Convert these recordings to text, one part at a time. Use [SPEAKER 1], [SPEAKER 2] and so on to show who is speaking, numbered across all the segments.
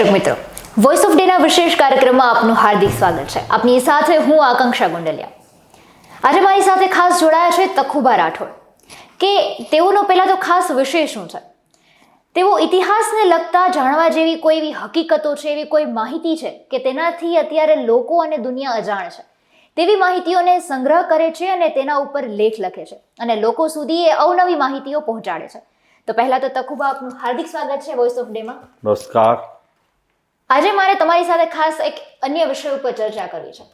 [SPEAKER 1] દર્શક મિત્રો voice of ડેના વિશેષ કાર્યક્રમમાં આપનું હાર્દિક સ્વાગત છે. આપની સાથે હું આકાંક્ષા ગુંડલિયા. આજે મારી સાથે ખાસ જોડાયા છે તખુબા રાઠોડ. કે તેઓનો પહેલાં તો ખાસ વિષય શું છે? તેઓ ઇતિહાસને લગતા જાણવા જેવી કોઈ એવી હકીકતો છે, એવી કોઈ માહિતી છે કે તેનાથી અત્યારે લોકો અને દુનિયા અજાણ છે? તેવી માહિતીઓને સંગ્રહ કરે છે અને તેના ઉપર લેખ લખે છે અને લોકો સુધી એ અવનવી માહિતીઓ પહોંચાડે છે. તો પહેલાં તો તખુબા, આપનું હાર્દિક સ્વાગત છે વોઇસ ઓફ ડેમાં
[SPEAKER 2] નમસ્કાર.
[SPEAKER 1] આજે મારે તમારી સાથે ખાસ એક અન્ય વિષય ઉપર ચર્ચા કરવી છે.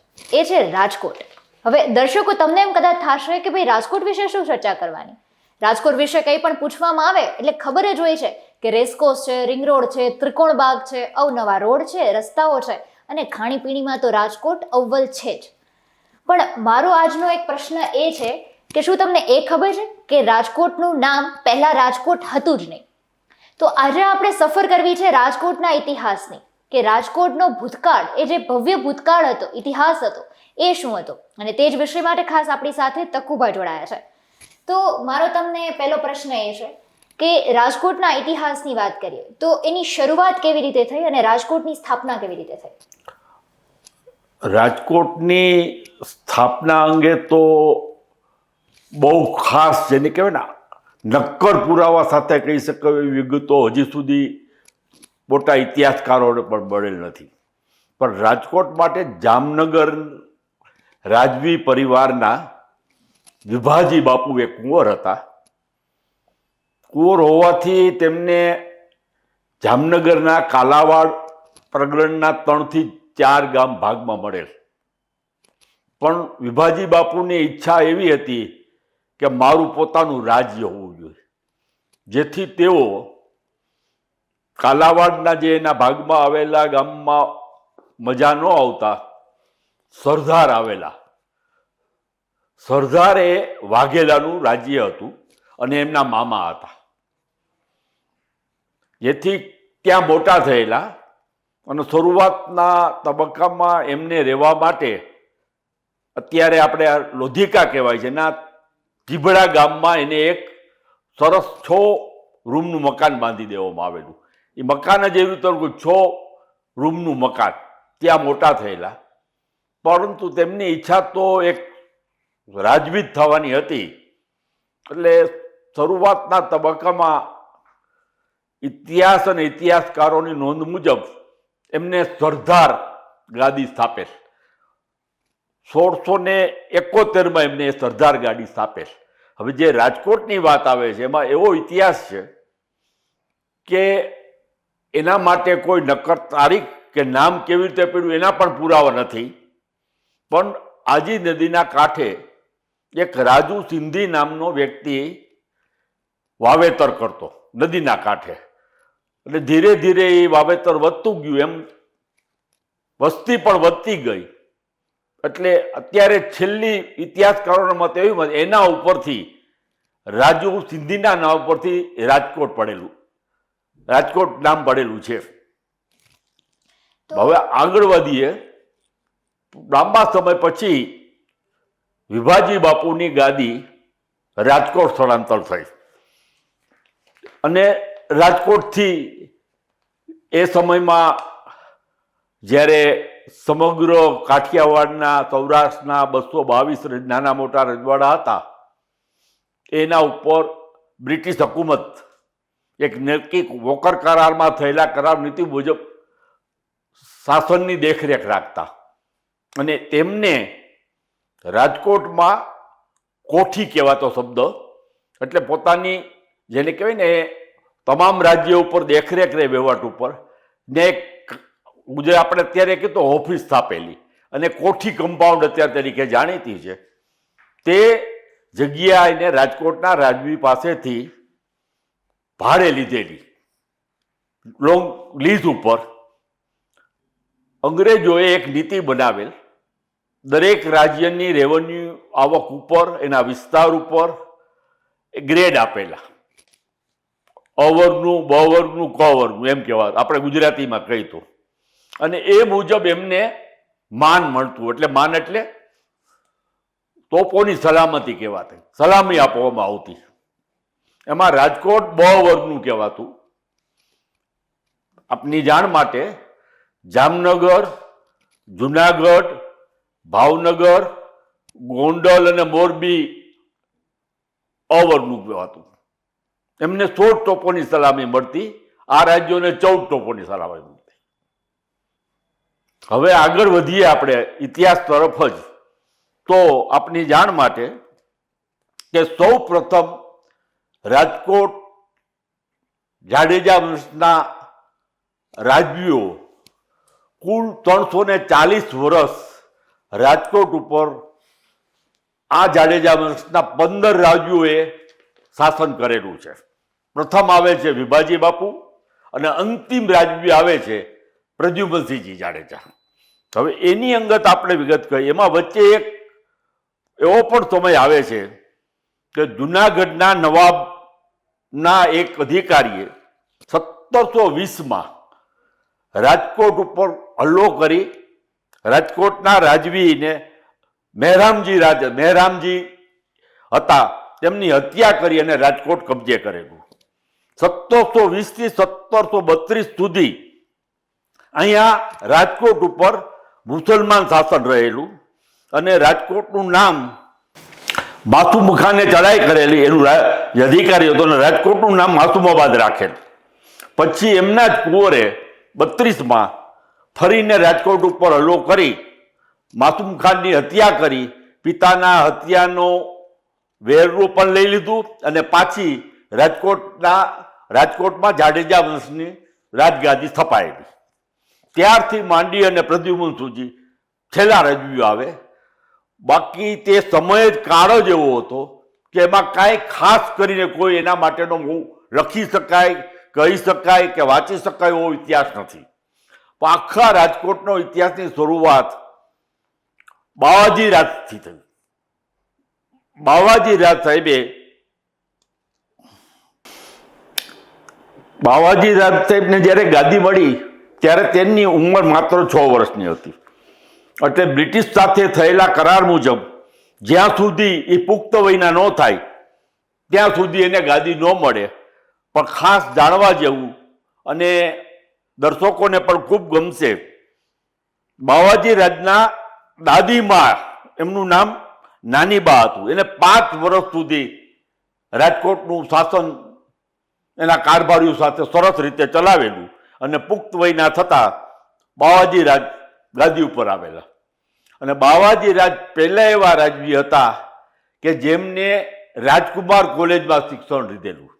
[SPEAKER 1] એ છે રાજકોટ. હવે દર્શકો, તમને એમ કદાચ થશે કે ભાઈ રાજકોટ વિશે શું ચર્ચા કરવાની? રાજકોટ વિશે કંઈ પણ પૂછવામાં આવે એટલે ખબર જ હોય છે કે રેસકોર્સ છે રિંગ રોડ છે, ત્રિકોણ બાગ છે, અવનવા રોડ છે, રસ્તાઓ છે અને ખાણીપીણીમાં તો રાજકોટ અવ્વલ છે જ. પણ મારો આજનો એક પ્રશ્ન એ છે કે શું તમને એ ખબર છે કે રાજકોટનું નામ પહેલાં રાજકોટ હતું જ નહીં? તો આજે આપણે સફર કરવી છે રાજકોટના ઇતિહાસની. કે રાજકોટનો ભૂતકાળ એ જે ભવ્ય ભૂતકાળ હતો, ઇતિહાસ હતો, એ શું હતો? અને તે જ વિષય માટે ખાસ આપણી સાથે તકુભા જોડાયા છે. તો મારો તમને પહેલો પ્રશ્ન એ છે કે રાજકોટના ઇતિહાસની વાત કરીએ, તો એની શરૂઆત કેવી રીતે થઈ અને રાજકોટની સ્થાપના કેવી રીતે થઈ?
[SPEAKER 2] રાજકોટની સ્થાપના અંગે તો બહુ ખાસ જેને કહેવાય ને, નક્કર પુરાવા સાથે કહી શકાય એવી વિગતો હજી સુધી મોટા ઇતિહાસકારોને પણ મળેલ નથી. પણ રાજકોટ માટે જામનગર રાજવી પરિવારના વિભાજી બાપુ એ કુંવર હતા. કુંવર હોવાથી તેમને જામનગરના કાલાવાડ પ્રગરણના ત્રણથી ચાર ગામ ભાગમાં મળેલ. પણ વિભાજી બાપુની ઈચ્છા એવી હતી કે મારું પોતાનું રાજ્ય હોવું જોઈએ. જેથી તેઓ કાલાવાડના જે એના ભાગમાં આવેલા ગામમાં મજા ન આવતા સરદાર આવેલા. સરદાર એ વાઘેલાનું રાજ્ય હતું અને એમના મામા હતા. જેથી ત્યાં મોટા થયેલા અને શરૂઆતના તબક્કામાં એમને રહેવા માટે અત્યારે આપણે લોધિકા કહેવાય છે, એના જીભડા ગામમાં એને એક સરસ છ રૂમનું મકાન બાંધી દેવામાં આવેલું. એ મકાન જ એવી તરફ છ રૂમનું મકાન, ત્યાં મોટા થયેલા. પરંતુ તેમની ઈચ્છા તો એક રાજવીજ થવાની હતી. એટલે શરૂઆતના તબક્કામાં ઇતિહાસ અને ઇતિહાસકારોની નોંધ મુજબ એમને સરદાર ગાદી સ્થાપેલ. સોળસો ને એકોતેરમાં એમને સરદાર ગાડી સ્થાપેલ. હવે જે રાજકોટની વાત આવે છે, એમાં એવો ઇતિહાસ છે કે એના માટે કોઈ નક્કર તારીખ કે નામ કેવી રીતે પડ્યું એના પણ પુરાવા નથી. પણ આજી નદીના કાંઠે એક રાજુ સિંધી નામનો વ્યક્તિ વાવેતર કરતો નદીના કાંઠે. એટલે ધીરે ધીરે એ વાવેતર વધતું ગયું એમ. વસ્તી પણ વધતી ગઈ. એટલે અત્યારે છેલ્લી ઇતિહાસકારોના મત એવી એના ઉપરથી રાજુ સિંધીના નામ ઉપરથી રાજકોટ પડેલું. રાજકોટ નામ પડેલું છે. હવે આગળ વધીએ. લાંબા સમય પછી વિભાજી બાપુની ગાદી રાજકોટ સ્થળાંતર થઈ. અને રાજકોટથી એ સમયમાં જ્યારે સમગ્ર કાઠિયાવાડના સૌરાષ્ટ્રના બસો બાવીસ નાના મોટા રજવાડા હતા એના ઉપર બ્રિટિશ હુકુમત એક નક્કી વોકર કરારમાં થયેલા કરાર નીતિ મુજબ શાસનની દેખરેખ રાખતા. અને તેમને રાજકોટમાં કોઠી કહેવાતો શબ્દ, એટલે પોતાની જેને કહેવાય ને તમામ રાજ્યો ઉપર દેખરેખ રહે વહીવટ ઉપર. ને એક ગુજરાત આપણે અત્યારે કીધું ઓફિસ સ્થાપેલી. અને કોઠી કમ્પાઉન્ડ અત્યાર તરીકે જાણીતી છે. તે જગ્યા એને રાજકોટના રાજવી પાસેથી ભાડે લીધેલી. લોંગ લીઝ ઉપર અંગ્રેજોએ એક નીતિ બનાવેલ. દરેક રાજ્યની રેવન્યુ આવક ઉપર, એના વિસ્તાર ઉપર ગ્રેડ આપેલા. અવરનું, બવરનું, કવરનું એમ કહેવા, આપણે ગુજરાતીમાં કહી તો. અને એ મુજબ એમને માન મળતું, એટલે માન એટલે તોપોની સલામતી કહેવાતી, સલામી આપવામાં આવતી. એમાં રાજકોટ બ વર્ગનું કહેવાતું. આપની જાણ માટે જામનગર, જુનાગઢ, ભાવનગર, ગોંડલ અને મોરબી અવર્ગનું કહેવાતું. એમને સોળ ટોપોની સલામી મળતી, આ રાજ્યોને ચૌદ ટોપોની સલામી મળતી. હવે આગળ વધીએ આપણે ઇતિહાસ તરફ જ. તો આપની જાણ માટે કે સૌ પ્રથમ રાજકોટ જાડેજા વંશના રાજવીઓ કુલ ત્રણસો ને ચાલીસ વર્ષ રાજકોટ ઉપર આ જાડેજા વંશના પંદર રાજવીઓએ શાસન કરેલું છે. પ્રથમ આવે છે વિભાજી બાપુ અને અંતિમ રાજવી આવે છે પ્રદ્યુમનસિંહજી જાડેજા. હવે એની અંગત આપણે વિગત કહી એમાં વચ્ચે એક એવો પણ સમય આવે છે કે જુનાગઢના નવાબના એક અધિકારીએ સત્તરસો વીસમાં રાજકોટ ઉપર હલ્લો કરી રાજકોટના રાજવીને મહેરામજી રાજ, મહેરામજી હતા, તેમની હત્યા કરી અને રાજકોટ કબજે કરેલું. સત્તરસો વીસથી સત્તરસો બત્રીસ સુધી અહીંયા રાજકોટ ઉપર મુસલમાન શાસન રહેલું અને રાજકોટનું નામ માસુમ ખાને ચડાઈ કરેલી. એનું અધિકારી હતો અને રાજકોટનું નામ માથુમાબાદ રાખેલ. પછી એમના જ કુંવરે બત્રીસમાં ફરીને રાજકોટ ઉપર હલ્લો કરી માસુમ ખાનની હત્યા કરી, પિતાના હત્યાનો વેરનું પણ લઈ લીધું અને પાછી રાજકોટના રાજકોટમાં જાડેજા વંશની રાજગાદી સ્થપાયેલી. ત્યારથી માંડી અને પ્રદ્યુમન સુધી છેલ્લા રજવ્યું આવે. બાકી તે સમય જ કાળ જ એવો હતો કે એમાં કાંઈ ખાસ કરીને કોઈ એના માટેનો હું લખી શકાય, કહી શકાય કે વાંચી શકાય એવો ઇતિહાસ નથી. પણ આખા રાજકોટનો ઇતિહાસની શરૂઆત બાવાજી રાજથી થઈ. બાવાજી રાજ સાહેબે બાવાજી રાજ સાહેબને જ્યારે ગાદી મળી, ત્યારે તેમની ઉંમર માત્ર છ વર્ષની હતી. એટલે બ્રિટિશ સાથે થયેલા કરાર મુજબ જ્યાં સુધી એ પુખ્ત વયના ન થાય, ત્યાં સુધી એને ગાદી ન મળે. પણ ખાસ જાણવા જેવું અને દર્શકોને પણ ખૂબ ગમશે, બાવાજી રાજના દાદીમાં એમનું નામ નાની બા હતું. એને પાંચ વર્ષ સુધી રાજકોટનું શાસન એના કારભારીઓ સાથે સરસ રીતે ચલાવેલું અને પુખ્ત વયના થતાં બાવાજી રાજ ગાદી ઉપર આવેલા. અને બાવાજી રાજ પહેલાં એવા રાજવી હતા કે જેમને રાજકુમાર કોલેજમાં શિક્ષણ લીધેલું.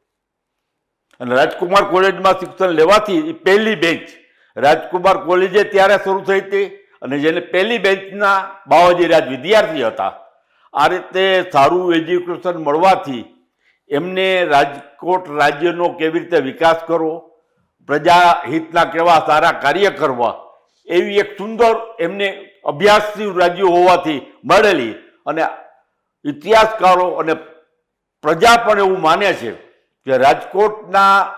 [SPEAKER 2] અને રાજકુમાર કોલેજમાં શિક્ષણ લેવાથી એ પહેલી બેન્ચ રાજકુમાર કોલેજે ત્યારે શરૂ થઈ હતી અને જેને પહેલી બેન્ચના બાવાજી રાજ વિદ્યાર્થી હતા. આ રીતે સારું એજ્યુકેશન મળવાથી એમને રાજકોટ રાજ્યનો કેવી રીતે વિકાસ કરવો, પ્રજા હિતના કેવા સારા કાર્ય કરવા એવી એક સુંદર એમને અભ્યાસથી રાજ્ય હોવાથી મળેલી અને ઇતિહાસકારો અને પ્રજા પણ એવું માને છે કે રાજકોટના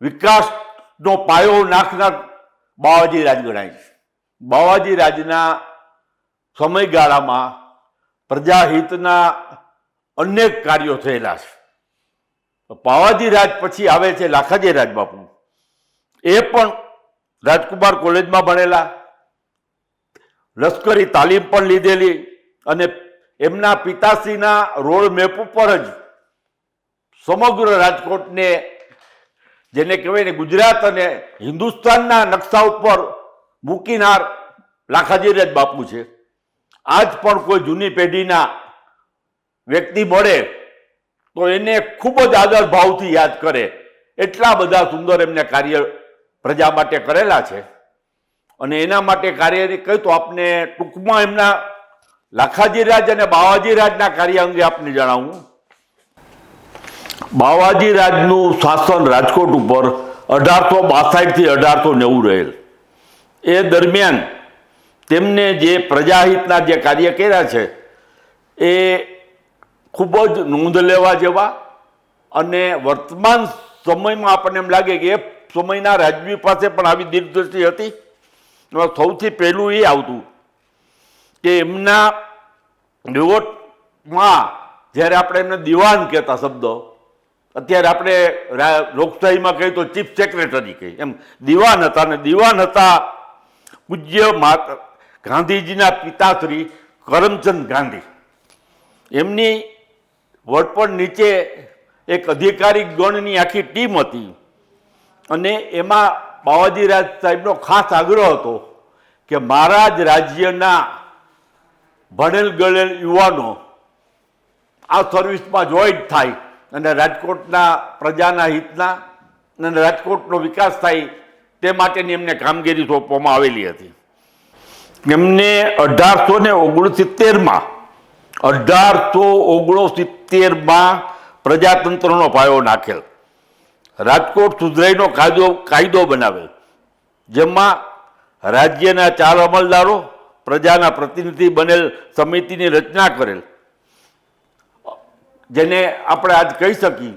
[SPEAKER 2] વિકાસનો પાયો નાખનાર બાવાજી રાજ ગણાય છે. બાવાજી રાજના સમયગાળામાં પ્રજાહિતના અનેક કાર્યો થયેલા છે. બાવાજી રાજ પછી આવે છે લાખાજી રાજબાપુ એ પણ રાજકુમાર કોલેજમાં ભણેલા. લશ્કરી તાલીમ પણ લીધેલી અને એમના પિતાશ્રીના રોડ મેપ ઉપર જ સમગ્ર રાજકોટને જેને કહેવાય ને ગુજરાત અને હિન્દુસ્તાનના નકશા ઉપર મૂકીનાર લાખાજી રાજ બાપુ છે. આજ પણ કોઈ જૂની પેઢીના વ્યક્તિ મળે તો એને ખૂબ જ આદર ભાવથી યાદ કરે. એટલા બધા સુંદર એમને કાર્ય પ્રજા માટે કરેલા છે. અને એના માટે કાર્ય કહ્યું તો આપને ટૂંકમાં એમના લાખાજી રાજ અને બાવાજી રાજના કાર્ય અંગે આપને જણાવું. બાવાજી રાજનું શાસન રાજકોટ ઉપર અઢારસો બાસઠથી અઢારસો નેવું રહેલ. એ દરમિયાન તેમને જે પ્રજાહિતના જે કાર્ય કર્યા છે, એ ખૂબ જ નોંધ લેવા જેવા અને વર્તમાન સમયમાં આપણને એમ લાગે કે એ સમયના રાજવી પાસે પણ આવી દીર્ઘદ્રષ્ટિ હતી. સૌથી પહેલું એ આવતું કે એમના દિવોટમાં જ્યારે આપણે એમને દિવાન કહેતા શબ્દ, અત્યારે આપણે લોકશાહીમાં કહીએ તો ચીફ સેક્રેટરી કહીએ. એમ દિવાન હતા ને દિવાન હતા પૂજ્ય માતા ગાંધીજીના પિતાશ્રી કરમચંદ ગાંધી. એમની વડપણ નીચે એક અધિકારી ગણની આખી ટીમ હતી. અને એમાં બાવાજી રાજ સાહેબનો ખાસ આગ્રહ હતો કે મારા જ રાજ્યના ભણેલ ગળેલ યુવાનો આ સર્વિસમાં જોઈન્ટ થાય અને રાજકોટના પ્રજાના હિતના અને રાજકોટનો વિકાસ થાય તે માટેની એમને કામગીરી સોંપવામાં આવેલી હતી. એમને અઢારસો ને ઓગણસિત્તેરમાં, અઢારસો ઓગણસિત્તેરમાં પ્રજાતંત્રનો પાયો નાખેલ. રાજકોટ સુધરાઈનો કાયદો કાયદો બનાવેલ જેમાં રાજ્યના ચાર અમલદારો, પ્રજાના પ્રતિનિધિ બનેલ સમિતિની રચના કરેલ. જેને આપણે આજ કહી શકીએ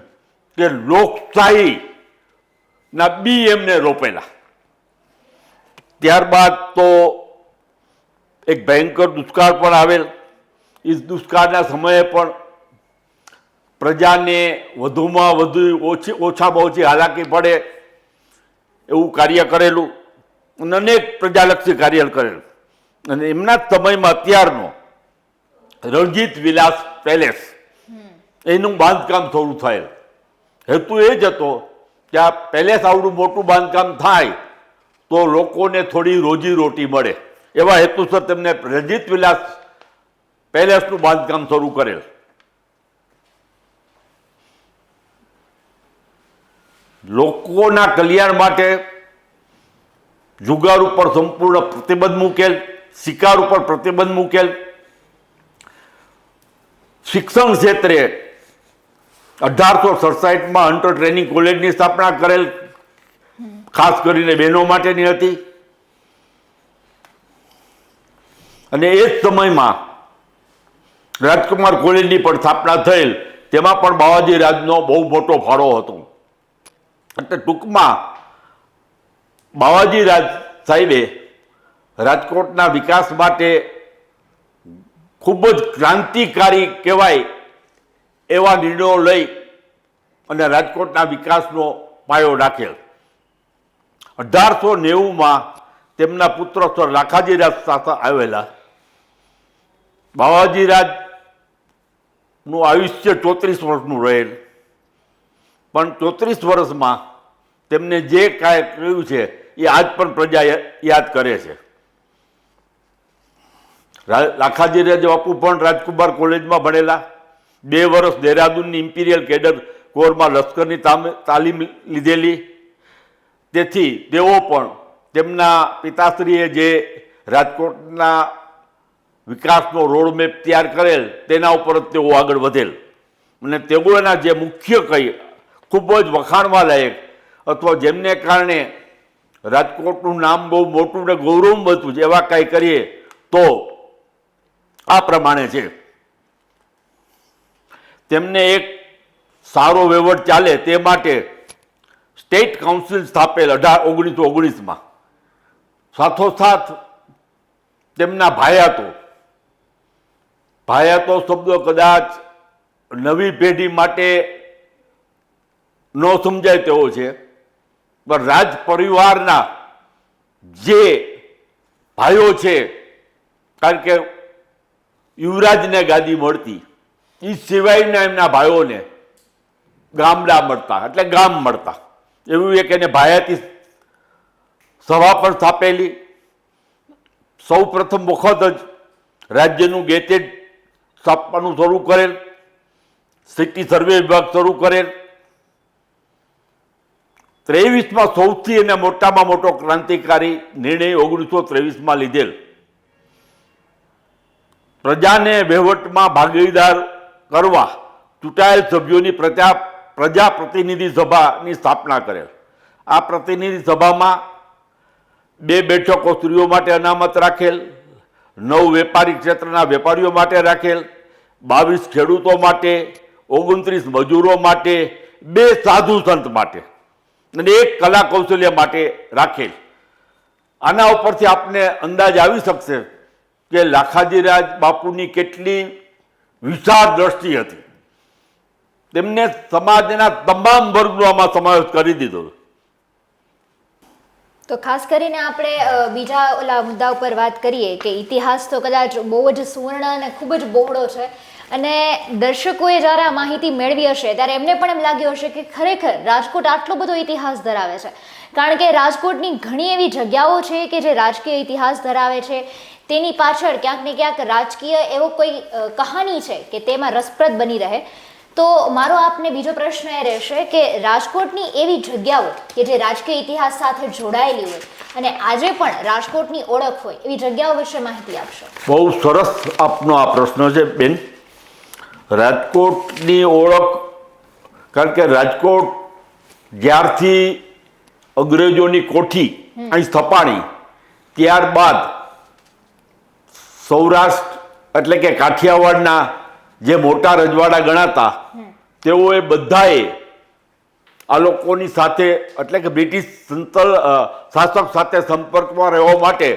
[SPEAKER 2] કે લોકશાહીના બી એમને રોપેલા. ત્યારબાદ તો એક ભયંકર દુષ્કાળ પણ આવેલ. એ દુષ્કાળના સમયે પણ પ્રજાને વધુમાં વધુ ઓછી, ઓછામાં ઓછી હાલાકી પડે એવું કાર્ય કરેલું અને અનેક પ્રજાલક્ષી કાર્ય કરેલું. અને એમના સમયમાં અત્યારનો રણજીત વિલાસ પેલેસ, એનું બાંધકામ શરૂ થયેલ. હેતુ એ જ હતો કે આ પેલેસ આવડું મોટું બાંધકામ થાય તો લોકોને થોડી રોજી રોટી મળે. એવા હેતુસર તેમને રણજીત વિલાસ પેલેસનું બાંધકામ શરૂ કરેલ. લોકોના કલ્યાણ માટે જુગાર ઉપર સંપૂર્ણ પ્રતિબંધ મૂકેલ, શિકાર ઉપર પ્રતિબંધ મૂકેલ. શિક્ષણ ક્ષેત્રે અઢારસો સડસાઠમાં અન્ટર ટ્રેનિંગ કોલેજની સ્થાપના કરેલ, ખાસ કરીને બહેનો માટેની હતી. અને એ જ સમયમાં રાજકુમાર કોલેજની પણ સ્થાપના થયેલ, તેમાં પણ બાવાજી રાજનો બહુ મોટો ફાળો હતો. એટલે ટૂંકમાં બાવાજી રાજ સાહેબે રાજકોટના વિકાસ માટે ખૂબ જ ક્રાંતિકારી કહેવાય એવા નિર્ણયો લઈ અને રાજકોટના વિકાસનો પાયો નાખેલ અઢારસો નેવુંમાં તેમના પુત્ર સર લાખાજી રાજ સાથે આવેલા બાવાજી રાજનું આયુષ્ય ચોત્રીસ વર્ષનું રહેલ. પણ ચોત્રીસ વર્ષમાં તેમને જે કાંઈ કહ્યું છે, એ આજ પણ પ્રજા યાદ કરે છે. લાખાજી રાજ બાપુ પણ રાજકુમાર કોલેજમાં ભણેલા. બે વર્ષ દહેરાદૂનની ઇમ્પિરિયલ કેડર કોરમાં લશ્કરની તાલીમ લીધેલી. તેથી તેઓ પણ તેમના પિતાશ્રીએ જે રાજકોટના વિકાસનો રોડમેપ તૈયાર કરેલ, તેના ઉપર જ તેઓ આગળ વધેલ. અને તેઓના જે મુખ્ય કઈ ખૂબ જ વખાણવા લાયક. અથવા જેમને કારણે રાજકોટનું નામ બહુ મોટું ને ગૌરવ હતું એવા કાંઈ કરીએ તો આ પ્રમાણે છે. તેમને એક સારો વહીવટ ચાલે તે માટે સ્ટેટ કાઉન્સિલ સ્થાપેલ અઢાર, ઓગણીસો ઓગણીસમાં. સાથોસાથ તેમના ભાયાતો. ભાયાતો શબ્દો કદાચ નવી પેઢી માટે ન સમજાય તેવો છે. પણ રાજ પરિવારના જે ભાઈઓ છે, કારણ કે યુવરાજને ગાદી મળતી એ સિવાયના એમના ભાઈઓને ગામડા મળતા, એટલે ગામ મળતા. એવું એક એને ભાયાતી સભા પણ સ્થાપેલી. સૌ પ્રથમ વખત જ રાજ્યનું ગેટેડ સ્થાપવાનું શરૂ કરેલ. સિટી સર્વે વિભાગ શરૂ કરેલ. ત્રેવીસમાં સૌથી અને મોટામાં મોટો ક્રાંતિકારી નિર્ણય ઓગણીસો ત્રેવીસમાં લીધેલ. પ્રજાને વહીવટમાં ભાગીદાર કરવા ચૂંટાયેલ સભ્યોની પ્રજા પ્રજા પ્રતિનિધિ સભાની સ્થાપના કરેલ. આ પ્રતિનિધિ સભામાં બે બેઠકો સ્ત્રીઓ માટે અનામત રાખેલ, નવ વેપારી ક્ષેત્રના વેપારીઓ માટે રાખેલ, બાવીસ ખેડૂતો માટે, ઓગણત્રીસ મજૂરો માટે, બે સાધુ સંત માટે. અને એક કલા કૌશલ્ય માટે રાખેલ. આના ઉપરથી આપને અંદાજ આવી શકશે કે લાખાજીરાજ બાપુની કેટલી વિશાળ દ્રષ્ટિ હતી. તેમને સમાજના તમામ વર્ગનો આમાં સમાવેશ કરી દીધો.
[SPEAKER 1] તો ખાસ કરીને આપણે બીજા ઓલા મુદ્દા ઉપર વાત કરીએ કે ઇતિહાસ તો કદાચ બહુ જ સુવર્ણ અને ખૂબ જ બહોળો છે. અને દર્શકોએ જ્યારે આ માહિતી મેળવી હશે, ત્યારે એમને પણ એમ લાગ્યું હશે કે ખરેખર રાજકોટ આટલો બધો ઇતિહાસ ધરાવે છે. કારણ કે રાજકોટની ઘણી એવી જગ્યાઓ છે કે જે રાજકીય ઇતિહાસ ધરાવે છે. તેની પાછળ ક્યાંક ને ક્યાંક રાજકીય એવો કોઈ કહાની છે કે તેમાં રસપ્રદ બની રહે. તો મારો આપને બીજો પ્રશ્ન એ રહેશે કે રાજકોટની એવી જગ્યાઓ કે જે રાજકીય ઇતિહાસ સાથે જોડાયેલી હોય અને આજે પણ રાજકોટની ઓળખ હોય, એવી જગ્યાઓ વિશે માહિતી આપશો.
[SPEAKER 2] બહુ સરસ આપનો આ પ્રશ્ન છે, બેન. રાજકોટની ઓળખ કારણ કે રાજકોટ જ્યારથી અંગ્રેજોની કોઠી અહીં સ્થપાણી ત્યારબાદ સૌરાષ્ટ્ર એટલે કે કાઠિયાવાડના જે મોટા રજવાડા ગણાતા તેઓએ બધાએ આ લોકોની સાથે એટલે કે બ્રિટિશ સંતલ શાસક સાથે સંપર્કમાં રહેવા માટે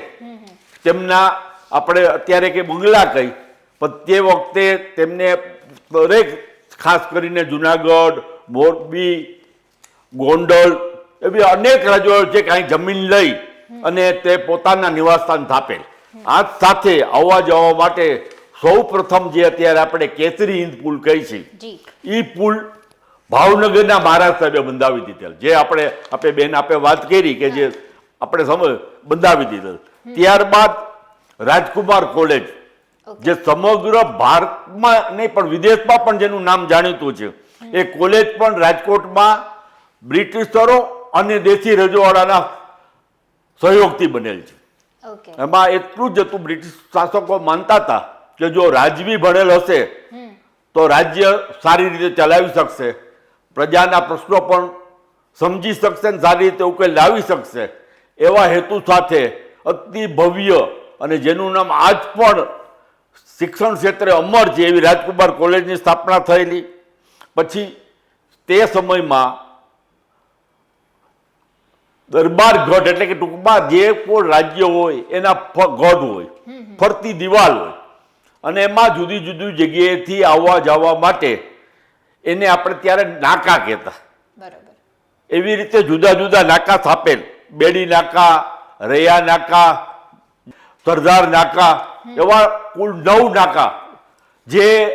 [SPEAKER 2] તેમના આપણે અત્યારે કે બંગલા કહી પણ તે વખતે તેમને દરેક ખાસ કરીને જુનાગઢ મોરબી ગોંડલ એવી અનેક રાજ્યો છે કે અહીં જમીન લઈ અને તે પોતાના નિવાસસ્થાન સ્થાપેલ. આ સાથે આવવા જવા માટે સૌ પ્રથમ જે અત્યારે આપણે કેસરી હિંદ પુલ કહી છીએ એ પુલ ભાવનગરના મહારાજ સાહેબે બંધાવી દીધેલ. જે આપણે આપણે બેન આપણે વાત કરી કે જે આપણે સમજ બંધાવી દીધેલ. ત્યારબાદ રાજકુમાર કોલેજ જે સમગ્ર ભારતમાં નહીં પણ વિદેશમાં પણ જેનું નામ જાણીતું છે. એ કોલેજ પણ રાજકોટમાં બ્રિટિશરો અને દેશી રજવાડાના સહયોગથી બનેલ છે. એમાં એટલું જ હતું બ્રિટિશ શાસકો માનતા હતા કે જો રાજવી ભણેલ હશે તો રાજ્ય સારી રીતે ચલાવી શકશે. પ્રજાના પ્રશ્નો પણ સમજી શકશે અને સારી રીતે ઉકેલ લાવી શકશે. એવા હેતુ સાથે અતિ ભવ્ય અને જેનું નામ આજ પણ શિક્ષણ ક્ષેત્રે અમર છે એવી રાજકુમાર કોલેજની સ્થાપના થયેલી. પછી તે સમયમાં દરબાર ગઢ એટલે કે ટૂંકમાં જે કોઈ રાજ્ય હોય એના ગઢ હોય ફરતી દિવાલ હોય. અને એમાં જુદી જુદી જગ્યાએથી આવવા જવા માટે એને આપણે ત્યારે નાકા કહેતા. એવી રીતે જુદા જુદા નાકા સ્થાપેલ. બેડી નાકા રૈયા નાકા સરદાર નાકા એવા કુલ નવ નાકા. જે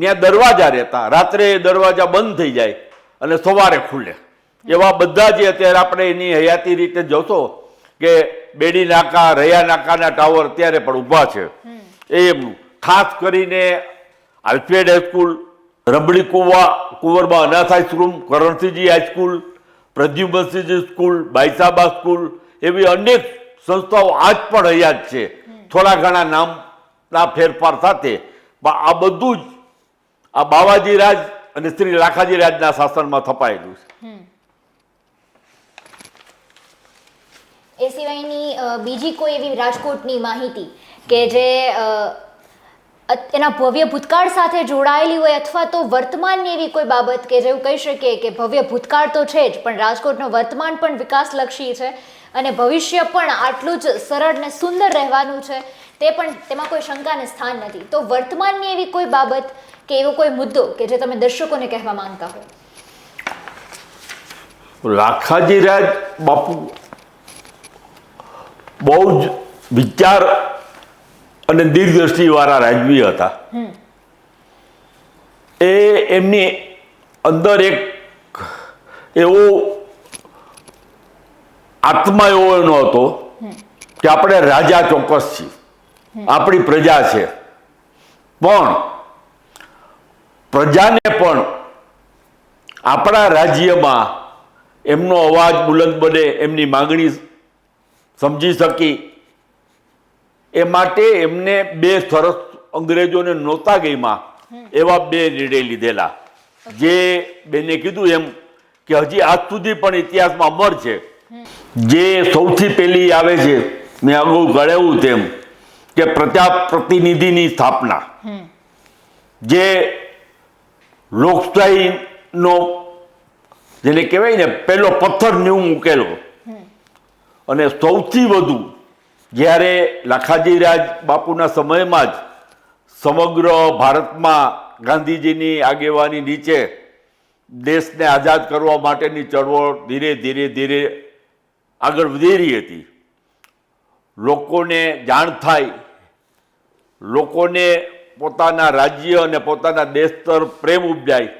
[SPEAKER 2] ત્યાં દરવાજા રહેતા. રાત્રે દરવાજા બંધ થઈ જાય અને સવારે ખુલે. એવા બધા જે અત્યારે આપણે એની હયાતી રીતે જોશો કે બેડી નાકા રયા નાકાના ટાવર અત્યારે પણ ઊભા છે. એ ખાસ કરીને આલ્ફેડ હાઈસ્કૂલ રબડી કુવા કુંવરમાં અનાથ high school Karansinhji high school Pradyumansinhji school, Baisaba school, એવી અનેક સંસ્થાઓ આજ પણ હયાત છે. થોડા ઘણા નામના ફેરફાર સાથે આ બધું જ આ બાવાજી રાજ અને શ્રી લાખાજી રાજના શાસનમાં થપાયેલું છે.
[SPEAKER 1] એ સિવાયની બીજી કોઈ એવી રાજકોટની માહિતી કે જે એના ભવ્ય ભૂતકાળ સાથે જોડાયેલી હોય અથવા તો વર્તમાનની એવી કોઈ બાબત કે જેવું કહી શકીએ કે ભવ્ય ભૂતકાળ તો છે જ, પણ રાજકોટનો વર્તમાન પણ વિકાસલક્ષી છે અને ભવિષ્ય પણ આટલું જ સરળ ને સુંદર રહેવાનું છે, તે પણ તેમાં કોઈ શંકાને સ્થાન નથી. તો વર્તમાનની એવી કોઈ બાબત કે એવો કોઈ મુદ્દો કે જે તમે દર્શકોને કહેવા માંગતા હોય?
[SPEAKER 2] લાખાજી રાજ બાપુ, બહુ જ વિચાર અને દીર્ઘદ્રષ્ટિવાળા રાજવી હતા. એ એમની અંદર એક એવો આત્મા એવો એનો હતો કે આપણે રાજા ચોક્કસ છીએ. આપણી પ્રજા છે. પણ પ્રજાને પણ આપણા રાજ્યમાં એમનો અવાજ બુલંદ બને એમની માગણી સમજી શકી. એ માટે એમને બે સરસ અંગ્રેજોને નહોતા ગઈમાં એવા બે નિર્ણય લીધેલા. જે બેને કીધું એમ કે હજી આજ સુધી પણ ઇતિહાસમાં અમર છે. જે સૌથી પહેલી આવે છે, મેં અગાઉ ગળેવું તેમ કે પ્રજા પ્રતિનિધિની સ્થાપના. જે લોકશાહીનો જેને કહેવાય ને પેલો પથ્થર ન્યૂ મૂકેલો. અને સૌથી વધુ જ્યારે લાખાજી રાજ બાપુના સમયમાં જ સમગ્ર ભારતમાં ગાંધીજીની આગેવાની નીચે દેશને આઝાદ કરવા માટેની ચળવળ ધીરે ધીરે ધીરે આગળ વધી રહી હતી. લોકોને જાણ થાય, લોકોને પોતાના રાજ્ય અને પોતાના દેશ તરફ પ્રેમ ઉપજાય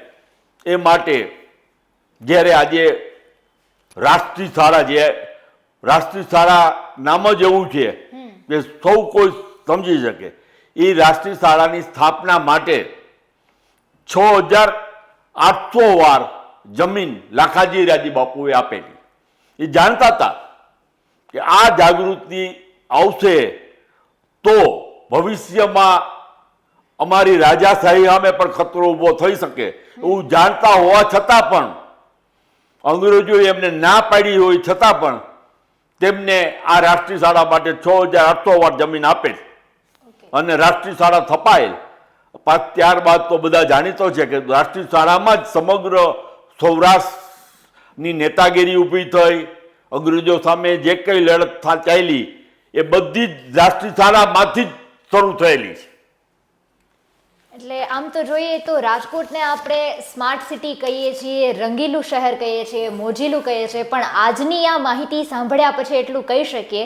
[SPEAKER 2] એ માટે જ્યારે આજે રાષ્ટ્રીય શાળા જે, રાષ્ટ્રીય શાળા નામ જ એવું છે કે સૌ કોઈ સમજી શકે. એ રાષ્ટ્રીય શાળાની સ્થાપના માટે છ હજાર આઠસો વાર જમીન લાખાજી રાજી બાપુએ આપેલી. એ જાણતા હતા કે આ જાગૃતિ આવશે તો ભવિષ્યમાં અમારી રાજાશાહી સામે પણ ખતરો ઊભો થઈ શકે એવું જાણતા હોવા છતાં પણ અંગ્રેજોએ એમને ના પાડી હોય છતાં પણ તેમને આ રાષ્ટ્રીય શાળા માટે છ હજાર આઠસો વાર જમીન આપેલ અને રાષ્ટ્રીય શાળા થપાયેલ પાછ ત્યારબાદ તો બધા જાણીતો છે કે રાષ્ટ્રીય શાળામાં જ સમગ્ર સૌરાષ્ટ્રની નેતાગીરી ઊભી થઈ. અંગ્રેજો સામે જે કંઈ લડત ચાલી એ બધી જ રાષ્ટ્રીય શાળામાંથી જ શરૂ થયેલી છે.
[SPEAKER 1] એટલે આમ તો જોઈએ તો રાજકોટને આપણે સ્માર્ટ સિટી કહીએ છીએ, રંગીલું શહેર કહીએ છીએ, મોજીલું કહીએ છીએ, પણ આજની આ માહિતી સાંભળ્યા પછી એટલું કહી શકીએ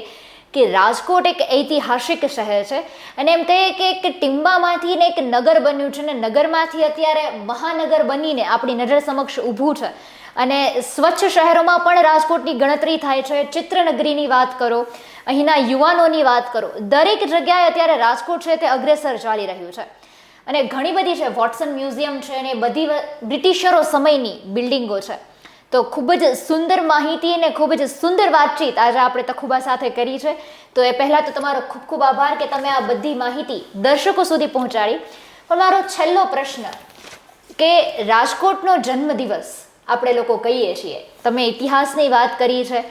[SPEAKER 1] કે રાજકોટ એક ઐતિહાસિક શહેર છે. અને એમ કહીએ કે એક ટીંબામાંથી ને એક નગર બન્યું છે ને નગરમાંથી અત્યારે મહાનગર બનીને આપણી નજર સમક્ષ ઊભું છે. અને સ્વચ્છ શહેરોમાં પણ રાજકોટની ગણતરી થાય છે. ચિત્રનગરીની વાત કરો, અહીંના યુવાનોની વાત કરો. દરેક જગ્યાએ અત્યારે રાજકોટ છે તે અગ્રેસર ચાલી રહ્યું છે. અને ઘણી બધી છે, વોટસન મ્યુઝિયમ છે અને બધી બ્રિટિશરો સમયની બિલ્ડિંગો છે. તો ખૂબ જ સુંદર માહિતી અને ખૂબ જ સુંદર વાતચીત આજે આપણે તખુબા સાથે કરી છે. તો એ પહેલાં તો તમારો ખૂબ ખૂબ આભાર કે તમે આ બધી માહિતી દર્શકો સુધી પહોંચાડી. પણ મારો છેલ્લો પ્રશ્ન, કે રાજકોટનો જન્મદિવસ આપણે લોકો કહીએ છીએ. તમે ઇતિહાસની વાત કરી છે.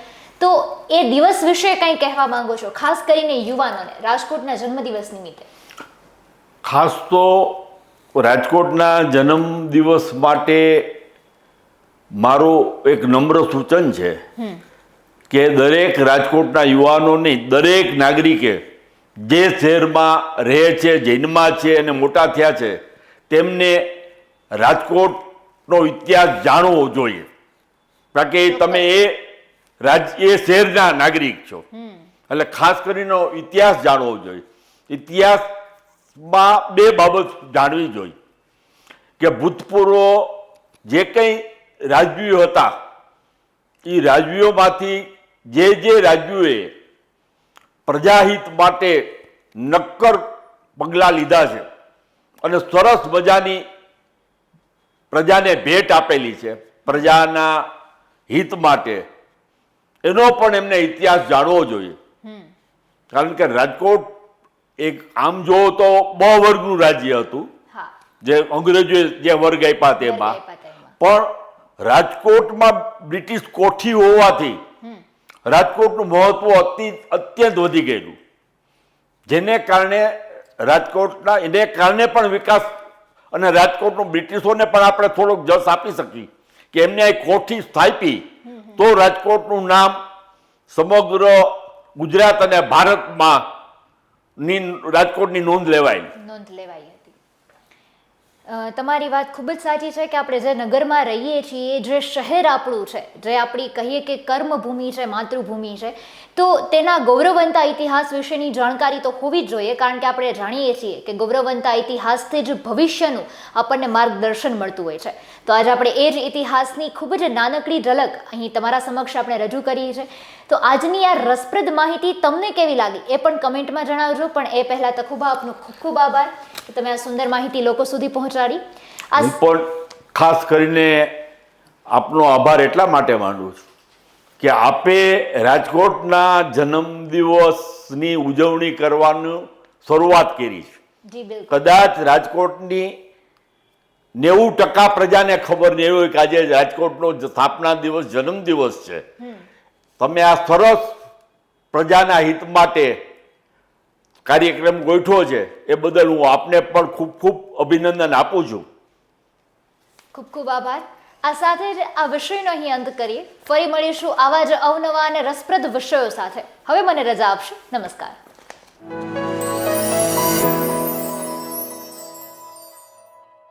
[SPEAKER 1] તો એ દિવસ વિશે કંઈ કહેવા માંગો છો? ખાસ કરીને યુવાનોને, રાજકોટના જન્મદિવસ નિમિત્તે.
[SPEAKER 2] ખાસ તો રાજકોટના જન્મ દિવસ માટે મારું એક નમ્ર સૂચન છે કે દરેક રાજકોટના યુવાનોને દરેક નાગરિકે જે શહેરમાં રહે છે જૈનમાં છે અને મોટા થયા છે તેમને રાજકોટનો ઇતિહાસ જાણવો જોઈએ. કારણ કે તમે એ રાજ એ શહેરના નાગરિક છો. એટલે ખાસ કરીને ઇતિહાસ જાણવો જોઈએ. ઇતિહાસમાં બે બાબત જાણવી જોઈએ. કે ભૂતપૂર્વ જે કંઈ રાજવીઓ હતા એ રાજવીઓમાંથી જે જે રાજવીઓએ પ્રજાહિત માટે નક્કર પગલાં લીધા છે અને સરસ મજાની પ્રજાને ભેટ આપેલી છે પ્રજાના હિત માટે એનો પણ એમને ઇતિહાસ જાણવો જોઈએ. કારણ કે રાજકોટ એક આમ જોવો તો બ વર્ગનું રાજ્ય હતું. જે અંગ્રેજોએ જે વર્ગ આપ્યા તેમાં. પણ રાજકોટમાં બ્રિટિશ કોઠી હોવાથી રાજકોટનું મહત્વ અતિ અત્યંત વધી ગયેલું. જેને કારણે રાજકોટના એને કારણે પણ વિકાસ અને રાજકોટનું બ્રિટિશોને પણ આપણે થોડોક જસ આપી શકીએ કે એમને આ કોઠી સ્થાપી તો રાજકોટનું નામ સમગ્ર ગુજરાત અને ભારતમાં ની રાજકોટની નોંધ લેવાય
[SPEAKER 1] નોંધ લેવાઈ તમારી વાત ખૂબ જ સાચી છે કે આપણે જે નગરમાં રહીએ છીએ જે શહેર આપણું છે, જે આપણી કહીએ કે કર્મભૂમિ છે, માતૃભૂમિ છે, તો તેના ગૌરવવંતા ઇતિહાસ વિશેની જાણકારી તો હોવી જ જોઈએ, કારણ કે આપણે જાણીએ છીએ કે ગૌરવવંતા ઇતિહાસથી જ ભવિષ્યનું આપણને માર્ગદર્શન મળતું હોય છે. તો આજે આપણે એ જ ઇતિહાસની ખૂબ જ નાનકડી ઝલક અહીં તમારા સમક્ષ આપણે રજૂ કરી છે તો આજની આ રસપ્રદ માહિતી તમને કેવી લાગી એ પણ કમેન્ટમાં જણાવજો. પણ એ પહેલાં તખુબા આપનો ખૂબ ખૂબ આભાર કે તમે આ સુંદર માહિતી લોકો સુધી પહોંચાડી. આ
[SPEAKER 2] પણ ખાસ કરીને આપનો આભાર એટલા માટે માનું છું કે આપે રાજકોટના જન્મદિવસની ઉજવણી કરવાનું શરૂઆત કરી છે. કદાચ રાજકોટની નેવું ટકા પ્રજાને ખબર નહીં હોય કે આજે રાજકોટનો સ્થાપના દિવસ જન્મદિવસ છે. તમે આ સરસ પ્રજાના હિત માટે કાર્યક્રમ ગોઠવો છે એ બદલ હું આપને પણ ખૂબ ખૂબ અભિનંદન આપું છું.
[SPEAKER 1] ખૂબ ખૂબ આભાર. આ સાથે જ આ વિષયનો અહીં અંત કરીએ. ફરી મળીશું આવા જ અવનવા અને રસપ્રદ વિષયો સાથે. હવે મને રજા આપશો. નમસ્કાર.